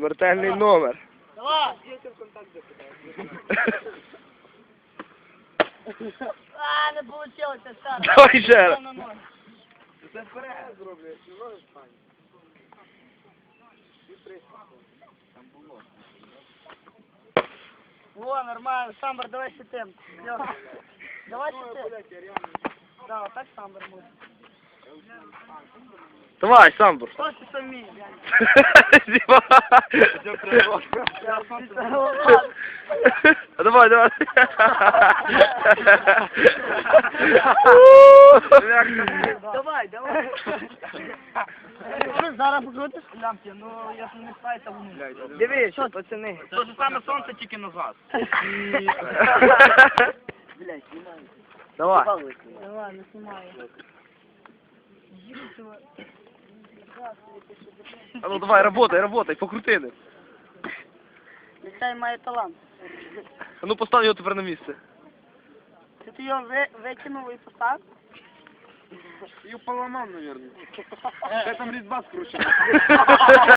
Смертельний номер. Давай! А, не получилось, Сара. Давай ще раз. На ноль. Во, нормально. Самбар, давай щитим. Давай щитим. Да, вот так самбар будет. Давай, Самбур. Что ты самі? Давай, давай. Давай, давай. Що, зараз покрутиш лямки? Ну, я ж не знаю, там воно. Дивись, пацани. То ж саме сонце тільки назад. Давай. Давай, не знімаю. А ну давай, работай, работай, покрути ним. Нехай має талант. А ну постав його тепер на місце. Ти ти його ви, викинув і поставив? Її поламав, мабуть. Це там різьба скручена.